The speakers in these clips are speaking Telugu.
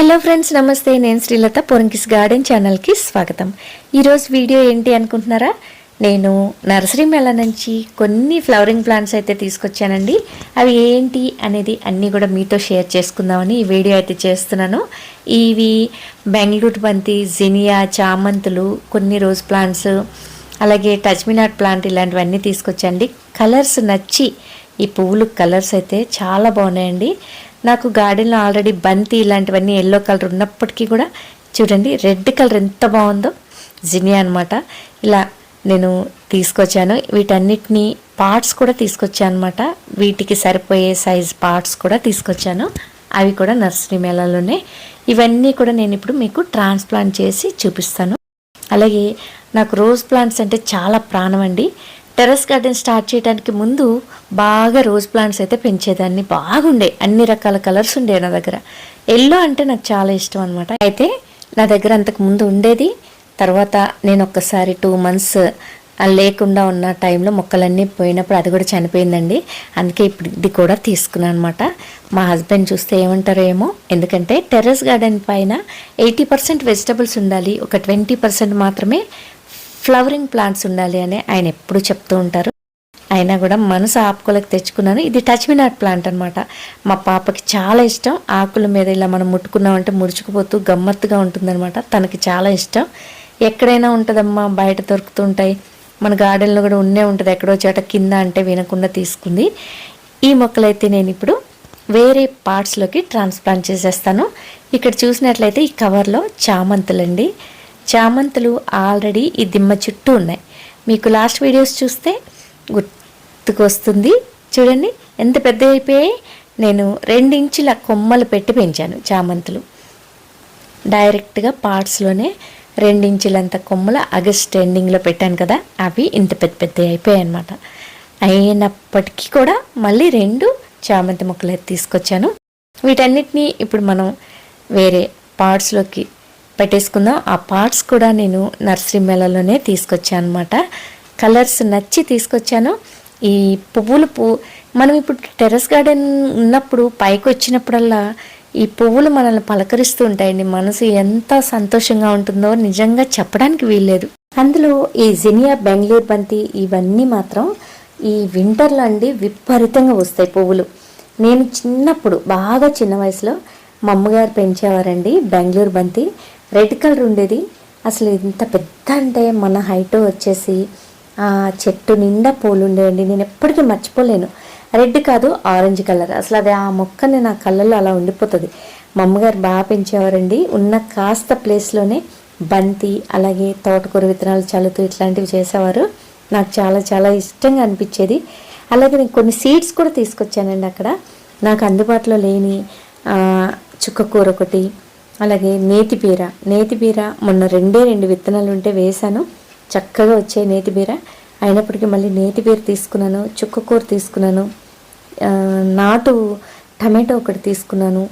హలో ఫ్రెండ్స్ నమస్తే. నేను శ్రీలత పొరంకిస్ గార్డెన్ ఛానల్కి స్వాగతం. ఈరోజు వీడియో ఏంటి అనుకుంటున్నారా? నేను నర్సరీ మేళ నుంచి కొన్ని ఫ్లవరింగ్ ప్లాంట్స్ అయితే తీసుకొచ్చానండి. అవి ఏంటి అనేది అన్నీ కూడా మీతో షేర్ చేసుకుందామని ఈ వీడియో అయితే చేస్తున్నాను. ఇవి బెంగళూరు బంతి జినియా చామంతులు కొన్ని రోజ్ ప్లాంట్స్ అలాగే టచ్మినాట్ ప్లాంట్ ఇలాంటివన్నీ తీసుకొచ్చండి కలర్స్ నచ్చి ఈ పువ్వులు కలర్స్ అయితే చాలా బాగున్నాయండి. నాకు గార్డెన్లో ఆల్రెడీ బంతి ఇలాంటివన్నీ ఎల్లో కలర్ ఉన్నప్పటికీ కూడా చూడండి రెడ్ కలర్ ఎంత బాగుందో. జినియా అనమాట ఇలా నేను తీసుకొచ్చాను. వీటన్నిటిని పార్ట్స్ కూడా తీసుకొచ్చాను అనమాట వీటికి సరిపోయే సైజ్ పార్ట్స్ కూడా తీసుకొచ్చాను. అవి కూడా నర్సరీ మేళాలోనే. ఇవన్నీ కూడా నేను ఇప్పుడు మీకు ట్రాన్స్ప్లాంట్ చేసి చూపిస్తాను. అలాగే నాకు రోజ్ ప్లాంట్స్ అంటే చాలా ప్రాణం అండి. టెర్రస్ గార్డెన్ స్టార్ట్ చేయడానికి ముందు బాగా రోజ్ ప్లాంట్స్ అయితే పెంచేదాన్ని బాగుండే. అన్ని రకాల కలర్స్ ఉండే నా దగ్గర. ఎల్లో అంటే నాకు చాలా ఇష్టం అనమాట అయితే నా దగ్గర అంతకు ముందు ఉండేది. తర్వాత నేను ఒక్కసారి టూ మంత్స్ లేకుండా ఉన్న టైంలో మొక్కలన్నీ పోయినప్పుడు అది కూడా చనిపోయిందండి. అందుకే ఇప్పుడు ఇది కూడా తీసుకున్నాను అనమాట మా హస్బెండ్ చూస్తే ఏమంటారో ఏమో ఎందుకంటే టెర్రస్ గార్డెన్ పైన ఎయిటీ పర్సెంట్ వెజిటబుల్స్ ఉండాలి. ఒక ట్వంటీ పర్సెంట్ మాత్రమే ఫ్లవరింగ్ ప్లాంట్స్ ఉండాలి అని ఆయన ఎప్పుడు చెప్తూ ఉంటారు. అయినా కూడా మనసు ఆపుకోలేక తెచ్చుకున్నాను. ఇది టచ్ మినాట్ ప్లాంట్ అనమాట మా పాపకి చాలా ఇష్టం. ఆకుల మీద ఇలా మనం ముట్టుకున్నామంటే ముడుచుకుపోతూ గమ్మత్తుగా ఉంటుందన్నమాట. తనకి చాలా ఇష్టం. ఎక్కడైనా ఉంటుందమ్మా బయట దొరుకుతుంటాయి. మన గార్డెన్లో కూడా ఉన్నే ఉంటుంది. ఎక్కడో చోట కింద అంటే వినకుండా తీసుకుంది. ఈ మొక్కలైతే నేను ఇప్పుడు వేరే పార్ట్స్లోకి ట్రాన్స్ప్లాంట్ చేసేస్తాను. ఇక్కడ చూసినట్లయితే ఈ కవర్లో చామంతులండి. చామంతులు ఆల్రెడీ ఈ దిమ్మ చుట్టూ ఉన్నాయి. మీకు లాస్ట్ వీడియోస్ చూస్తే గుర్తుకొస్తుంది. చూడండి ఎంత పెద్ద అయిపోయాయి? నేను రెండించుల కొమ్మలు పెట్టి పెంచాను చామంతులు. డైరెక్ట్గా పార్ట్స్లోనే రెండించులంత కొమ్మలు ఆగస్ట్ ఎండింగ్లో పెట్టాను కదా అవి ఇంత పెద్ద పెద్ద అయిపోయాయి అనమాట అయినప్పటికీ కూడా మళ్ళీ రెండు చామంతి మొక్కలు తీసుకొచ్చాను. వీటన్నిటినీ ఇప్పుడు మనం వేరే పార్ట్స్లోకి పెట్టేసుకుందాం. ఆ పార్ట్స్ కూడా నేను నర్సరీ మేళలోనే తీసుకొచ్చాను అనమాట కలర్స్ నచ్చి తీసుకొచ్చాను. ఈ పువ్వులు పువ్వు మనం ఇప్పుడు టెర్రస్ గార్డెన్ ఉన్నప్పుడు పైకి వచ్చినప్పుడల్లా ఈ పువ్వులు మనల్ని పలకరిస్తూ ఉంటాయండి. మనసు ఎంత సంతోషంగా ఉంటుందో నిజంగా చెప్పడానికి వీల్లేదు. అందులో ఈ జినియా బెంగళూరు బంతి ఇవన్నీ మాత్రం ఈ వింటర్లో అండి విపరీతంగా వస్తాయి పువ్వులు. నేను చిన్నప్పుడు బాగా చిన్న వయసులో మా అమ్మగారు పెంచేవారండి బెంగళూరు బంతి. రెడ్ కలర్ ఉండేది. అసలు ఇంత పెద్ద అంటే మన హైట్ వచ్చేసి ఆ చెట్టు నిండా పూలు ఉండేయండి నేను ఎప్పటికీ మర్చిపోలేను. రెడ్ కాదు ఆరెంజ్ కలర్. అసలు అది ఆ మొక్కని నా కళ్ళలో అలా ఉండిపోతుంది. మా అమ్మగారు బాగా పెంచేవారండి. ఉన్న కాస్త ప్లేస్లోనే బంతి అలాగే తోటకూర విత్తనాలు చల్లుతూ ఇట్లాంటివి చేసేవారు. నాకు చాలా చాలా ఇష్టంగా అనిపించేది. అలాగే నేను కొన్ని సీడ్స్ కూడా తీసుకొచ్చానండి అక్కడ. నాకు అందుబాటులో లేని చుక్కకూర ఒకటి అలాగే నేతిపీర నేతిపీర మొన్న రెండే రెండు విత్తనాలు ఉంటే వేశాను. చక్కగా వచ్చాయి నేతిపీర అయినప్పటికీ మళ్ళీ నేతిపీర తీసుకున్నాను చుక్కకూర తీసుకున్నాను నాటు టమాటో ఒకటి తీసుకున్నాను.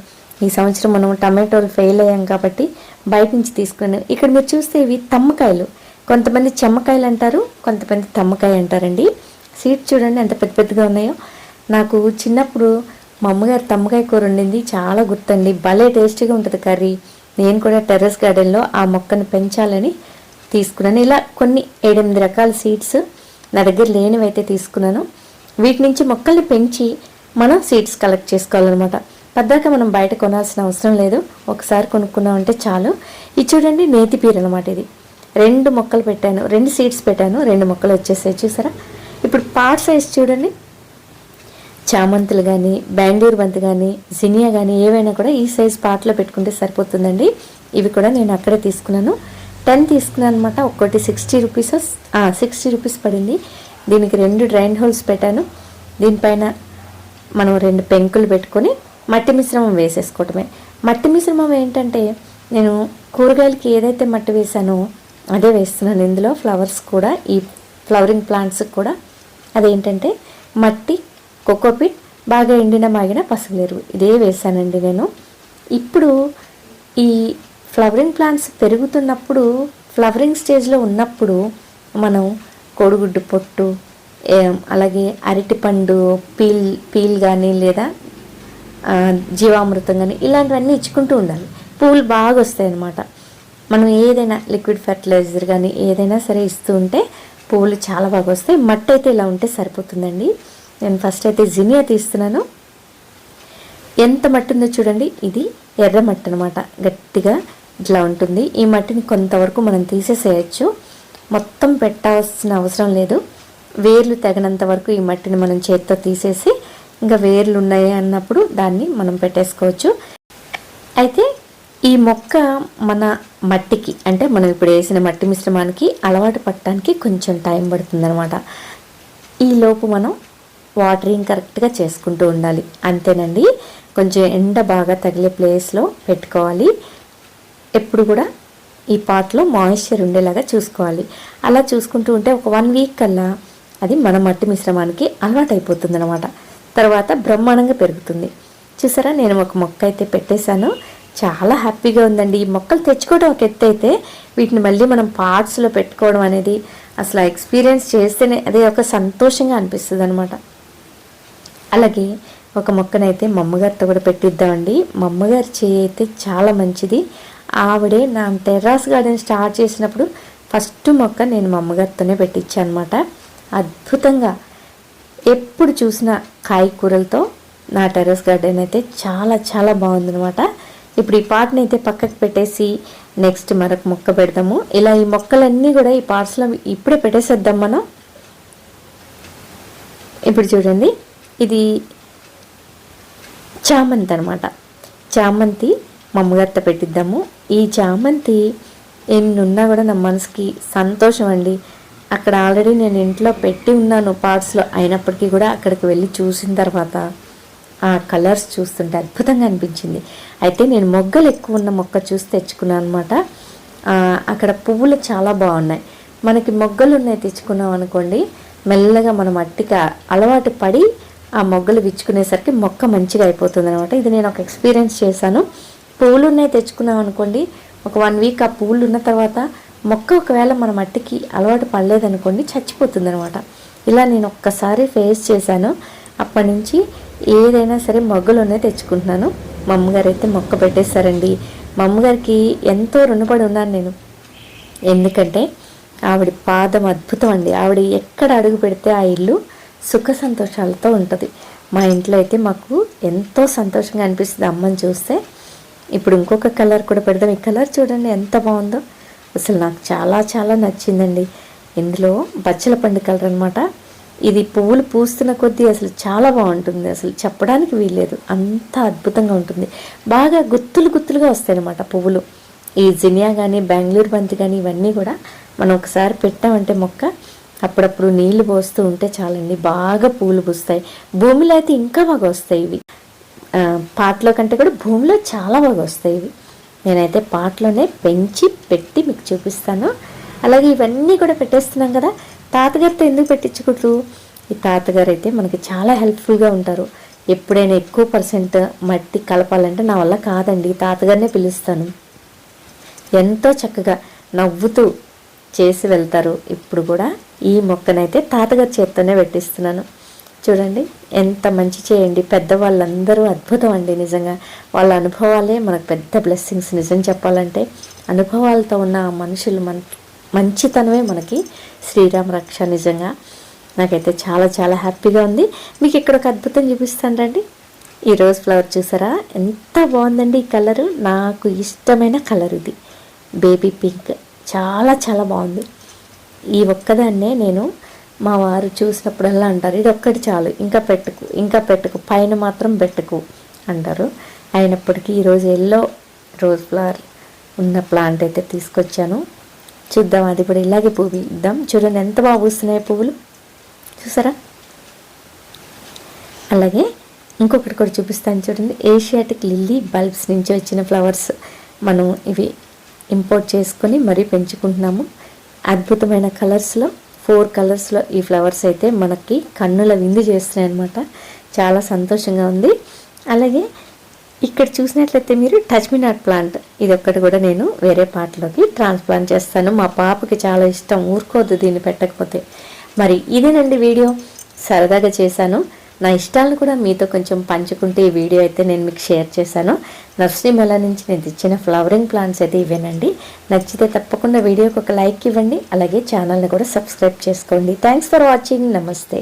ఈ సంవత్సరం మనం టమాటోలు ఫెయిల్ అయ్యాం కాబట్టి బయట నుంచి తీసుకున్నాను. ఇక్కడ మీరు చూస్తే ఇవి తమ్మకాయలు. కొంతమంది చెమ్మకాయలు అంటారు కొంతమంది తమ్మకాయ అంటారండి. సీట్ చూడండి ఎంత పెద్ద పెద్దగా ఉన్నాయో. నాకు చిన్నప్పుడు మా అమ్మగారు తమ్మకాయ కూర వండింది. చాలా గుర్తండి. భలే టేస్టీగా ఉంటుంది కర్రీ. నేను కూడా టెర్రస్ గార్డెన్లో ఆ మొక్కను పెంచాలని తీసుకున్నాను. ఇలా కొన్ని ఏడెనిమిది రకాల సీడ్స్ నా దగ్గర లేనివైతే తీసుకున్నాను. వీటి నుంచి మొక్కల్ని పెంచి మనం సీడ్స్ కలెక్ట్ చేసుకోవాలన్నమాట. పద్దాక మనం బయట కొనాల్సిన అవసరం లేదు. ఒకసారి కొనుక్కున్నామంటే చాలు. ఇది చూడండి నేతిపీర అనమాట ఇది. రెండు మొక్కలు పెట్టాను. రెండు సీడ్స్ పెట్టాను. రెండు మొక్కలు వచ్చేసాయి. చూసారా? ఇప్పుడు పార్ట్ సైజ్ చూడండి. చామంతులు కానీ బెంగళూరు బంతి కానీ జినియా కానీ ఏవైనా కూడా ఈ సైజ్ పాట్లో పెట్టుకుంటే సరిపోతుందండి. ఇవి కూడా నేను అక్కడే తీసుకున్నాను. టెన్ తీసుకున్నాను అనమాట ఒక్కటి సిక్స్టీ రూపీస్ సిక్స్టీ రూపీస్ పడింది. దీనికి రెండు డ్రైన్ హోల్స్ పెట్టాను. దీనిపైన మనం రెండు పెంకులు పెట్టుకొని మట్టి మిశ్రమం వేసేసుకోవటమే. మట్టి మిశ్రమం ఏంటంటే నేను కూరగాయలకి ఏదైతే మట్టి వేసానో అదే వేస్తున్నాను. ఇందులో ఫ్లవర్స్ కూడా ఈ ఫ్లవరింగ్ ప్లాంట్స్ కూడా. అదేంటంటే మట్టి కోకోపిట్ బాగా ఎండిన మాగిన పసుపులేరు ఇదే వేసానండి నేను. ఇప్పుడు ఈ ఫ్లవరింగ్ ప్లాంట్స్ పెరుగుతున్నప్పుడు ఫ్లవరింగ్ స్టేజ్లో ఉన్నప్పుడు మనం కోడిగుడ్డు పొట్టు అలాగే అరటిపండు పీల్ పీల్ కానీ లేదా జీవామృతం కానీ ఇలాంటివన్నీ ఇచ్చుకుంటూ ఉండాలి. పువ్వులు బాగా వస్తాయి అన్నమాట మనం ఏదైనా లిక్విడ్ ఫెర్టిలైజర్ కానీ ఏదైనా సరే ఇస్తూ ఉంటే పువ్వులు చాలా బాగా వస్తాయి. మట్టి అయితే ఇలా ఉంటే సరిపోతుందండి. నేను ఫస్ట్ అయితే జినియా తీస్తున్నాను. ఎంత మట్టి ఉందో చూడండి. ఇది ఎర్ర మట్టి అనమాట గట్టిగా ఇట్లా ఉంటుంది. ఈ మట్టిని కొంతవరకు మనం తీసేసేయచ్చు. మొత్తం పెట్టాల్సిన అవసరం లేదు. వేర్లు తగినంత వరకు ఈ మట్టిని మనం చేత్తో తీసేసి ఇంకా వేర్లు ఉన్నాయి అన్నప్పుడు దాన్ని మనం పెట్టేసుకోవచ్చు. అయితే ఈ మొక్క మన మట్టికి అంటే మనం ఇప్పుడు వేసిన మట్టి మిశ్రమానికి అలవాటు పట్టడానికి కొంచెం టైం పడుతుందనమాట ఈలోపు మనం వాటరింగ్ కరెక్ట్గా చేసుకుంటూ ఉండాలి. అంతేనండి. కొంచెం ఎండ బాగా తగిలే ప్లేస్లో పెట్టుకోవాలి. ఎప్పుడు కూడా ఈ పాట్లో మాయిశ్చర్ ఉండేలాగా చూసుకోవాలి. అలా చూసుకుంటూ ఉంటే ఒక వన్ వీక్ కల్లా అది మన మట్టి మిశ్రమానికి అలవాటు అయిపోతుంది అనమాట తర్వాత బ్రహ్మాండంగా పెరుగుతుంది. చూసారా? నేను ఒక మొక్క అయితే పెట్టేశాను. చాలా హ్యాపీగా ఉందండి. ఈ మొక్కలు తెచ్చుకోవడం ఒక ఎత్తు అయితే వీటిని మళ్ళీ మనం పార్ట్స్లో పెట్టుకోవడం అనేది అసలు ఎక్స్పీరియన్స్ చేస్తేనే అదే ఒక సంతోషంగా అనిపిస్తుంది అనమాట అలాగే ఒక మొక్కనైతే మా అమ్మగారితో కూడా పెట్టిద్దామండి. మా అమ్మగారి చేయి అయితే చాలా మంచిది. ఆవిడే నా టెర్రాస్ గార్డెన్ స్టార్ట్ చేసినప్పుడు ఫస్ట్ మొక్క నేను మా అమ్మగారితోనే పెట్టించానమాట అద్భుతంగా ఎప్పుడు చూసిన కాయకూరలతో నా టెర్రస్ గార్డెన్ అయితే చాలా చాలా బాగుందనమాట ఇప్పుడు ఈ పాటని అయితే పక్కకు పెట్టేసి నెక్స్ట్ మరొక మొక్క పెడదాము. ఇలా ఈ మొక్కలన్నీ కూడా ఈ పార్ట్స్లో ఇప్పుడే పెట్టేసేద్దాం మనం. ఇప్పుడు చూడండి. ఇది చామంతి అనమాట చామంతి మా అమ్మగారితో పెట్టిద్దాము. ఈ చామంతి ఎన్నున్నా కూడా నా మనసుకి సంతోషం అండి. అక్కడ ఆల్రెడీ నేను ఇంట్లో పెట్టి ఉన్నాను పార్ట్స్లో. అయినప్పటికీ కూడా అక్కడికి వెళ్ళి చూసిన తర్వాత ఆ కలర్స్ చూస్తుంటే అద్భుతంగా అనిపించింది. అయితే నేను మొగ్గలు ఎక్కువ ఉన్న మొక్క చూసి తెచ్చుకున్నాను అనమాట అక్కడ పువ్వులు చాలా బాగున్నాయి. మనకి మొగ్గలు ఉన్నాయి తెచ్చుకున్నాం అనుకోండి మెల్లగా మన మట్టికి అలవాటు పడి ఆ మొగ్గలు విచ్చుకునేసరికి మొక్క మంచిగా అయిపోతుంది అనమాట ఇది నేను ఒక ఎక్స్పీరియన్స్ చేశాను. పువ్వులు ఉన్నాయి తెచ్చుకున్నాం అనుకోండి ఒక వన్ వీక్ ఆ పువ్వులు ఉన్న తర్వాత మొక్క ఒకవేళ మన మట్టికి అలవాటు పడలేదనుకోండి చచ్చిపోతుంది అనమాట ఇలా నేను ఒక్కసారి ఫేస్ చేశాను. అప్పటి నుంచి ఏదైనా సరే మొగ్గలోనే తెచ్చుకుంటున్నాను. మా అమ్మగారు అయితే మొక్క పెట్టేశారండి మా అమ్మగారికి ఎంతో రుణపడి ఉన్నాను నేను. ఎందుకంటే ఆవిడ పాదం అద్భుతం అండి. ఆవిడ ఎక్కడ అడుగు పెడితే ఆ ఇల్లు సుఖ సంతోషాలతో ఉంటుంది. మా ఇంట్లో అయితే మాకు ఎంతో సంతోషంగా అనిపిస్తుంది అమ్మని చూస్తే. ఇప్పుడు ఇంకొక కలర్ కూడా పెడదాం. ఈ కలర్ చూడండి ఎంత బాగుందో. అసలు నాకు చాలా చాలా నచ్చిందండి. ఇందులో బచ్చల పండు కలర్ అనమాట ఇది పువ్వులు పూస్తున్న కొద్దీ అసలు చాలా బాగుంటుంది. అసలు చెప్పడానికి వీల్లేదు. అంత అద్భుతంగా ఉంటుంది. బాగా గుత్తులు గుత్తులుగా వస్తాయన్నమాట పువ్వులు. ఈ జినియా కానీ బెంగళూరు బంతి కానీ ఇవన్నీ కూడా మనం ఒకసారి పెట్టామంటే మొక్క అప్పుడప్పుడు నీళ్ళు పోస్తూ ఉంటే చాలండి బాగా పూలు పూస్తాయి. భూమిలో అయితే ఇంకా బాగా వస్తాయి ఇవి. పాటలో కంటే కూడా భూమిలో చాలా బాగా వస్తాయి ఇవి. నేనైతే పాటలోనే పెంచి పెట్టి మీకు చూపిస్తాను. అలాగే ఇవన్నీ కూడా పెట్టేస్తున్నాం కదా తాతగారితో ఎందుకు పెట్టించకూడదు ఈ తాతగారు అయితే మనకి చాలా హెల్ప్ఫుల్గా ఉంటారు. ఎప్పుడైనా ఎక్కువ పర్సెంట్ మట్టి కలపాలంటే నా వల్ల కాదండి తాతగారినే పిలుస్తాను. ఎంతో చక్కగా నవ్వుతూ చేసి వెళ్తారు. ఇప్పుడు కూడా ఈ మొక్కనైతే తాతగారి చేత్తోనే పెట్టిస్తున్నాను. చూడండి ఎంత మంచి చేయండి. పెద్దవాళ్ళందరూ అద్భుతం అండి నిజంగా. వాళ్ళ అనుభవాలే మనకు పెద్ద బ్లెస్సింగ్స్ నిజం చెప్పాలంటే అనుభవాలతో ఉన్న మనుషులు మన మంచితనమే మనకి శ్రీరామ రక్ష నిజంగా. నాకైతే చాలా చాలా హ్యాపీగా ఉంది. మీకు ఇక్కడ ఒక అద్భుతం చూపిస్తాను రండి. ఈ రోజ్ ఫ్లవర్ చూసారా? ఎంత బాగుందండి ఈ కలరు. నాకు ఇష్టమైన కలర్ ఇది. Baby pink. చాలా చాలా బాగుంది. ఈ ఒక్కదాన్నే నేను మా వారు చూసినప్పుడల్లా అంటారు ఇది ఒక్కటి చాలు ఇంకా పెట్టుకు ఇంకా పెట్టుకు పైన మాత్రం పెట్టుకు అంటారు. అయినప్పటికీ ఈరోజు ఎల్లో రోజ్ ఫ్లవర్ ఉన్న ప్లాంట్ అయితే తీసుకొచ్చాను. చూద్దాం అది కూడా ఇలాగే పువ్వు ఇద్దాం చూడండి ఎంత బాగా పూస్తున్నాయి పువ్వులు. చూసారా? అలాగే ఇంకొకటి కూడా చూపిస్తాను చూడండి. ఏషియాటిక్ లిల్లీ బల్బ్స్ నుంచి వచ్చిన ఫ్లవర్స్ మనం ఇవి ఇంపోర్ట్ చేసుకొని మరీ పెంచుకుంటున్నాము. అద్భుతమైన కలర్స్లో ఫోర్ కలర్స్లో ఈ ఫ్లవర్స్ అయితే మనకి కన్నుల విందు చేస్తున్నాయి అనమాట చాలా సంతోషంగా ఉంది. అలాగే ఇక్కడ చూసినట్లయితే మీరు టచ్ ప్లాంట్ ఇది ఒక్కటి కూడా నేను వేరే పాటలోకి ట్రాన్స్ప్లాంట్ చేస్తాను. మా పాపకి చాలా ఇష్టం ఊరుకోవద్దు దీన్ని పెట్టకపోతే. మరి ఇదేనండి వీడియో. సరదాగా చేశాను. నా ఇష్టాలను కూడా మీతో కొంచెం పంచుకుంటే ఈ వీడియో అయితే నేను మీకు షేర్ చేశాను. నర్సరీ మెల నుంచి నేను తెచ్చిన ఫ్లవరింగ్ ప్లాంట్స్ అయితే ఇవేనండి. నచ్చితే తప్పకుండా వీడియోకి ఒక లైక్ ఇవ్వండి. అలాగే ఛానల్ని కూడా సబ్స్క్రైబ్ చేసుకోండి. Thanks for watching. నమస్తే.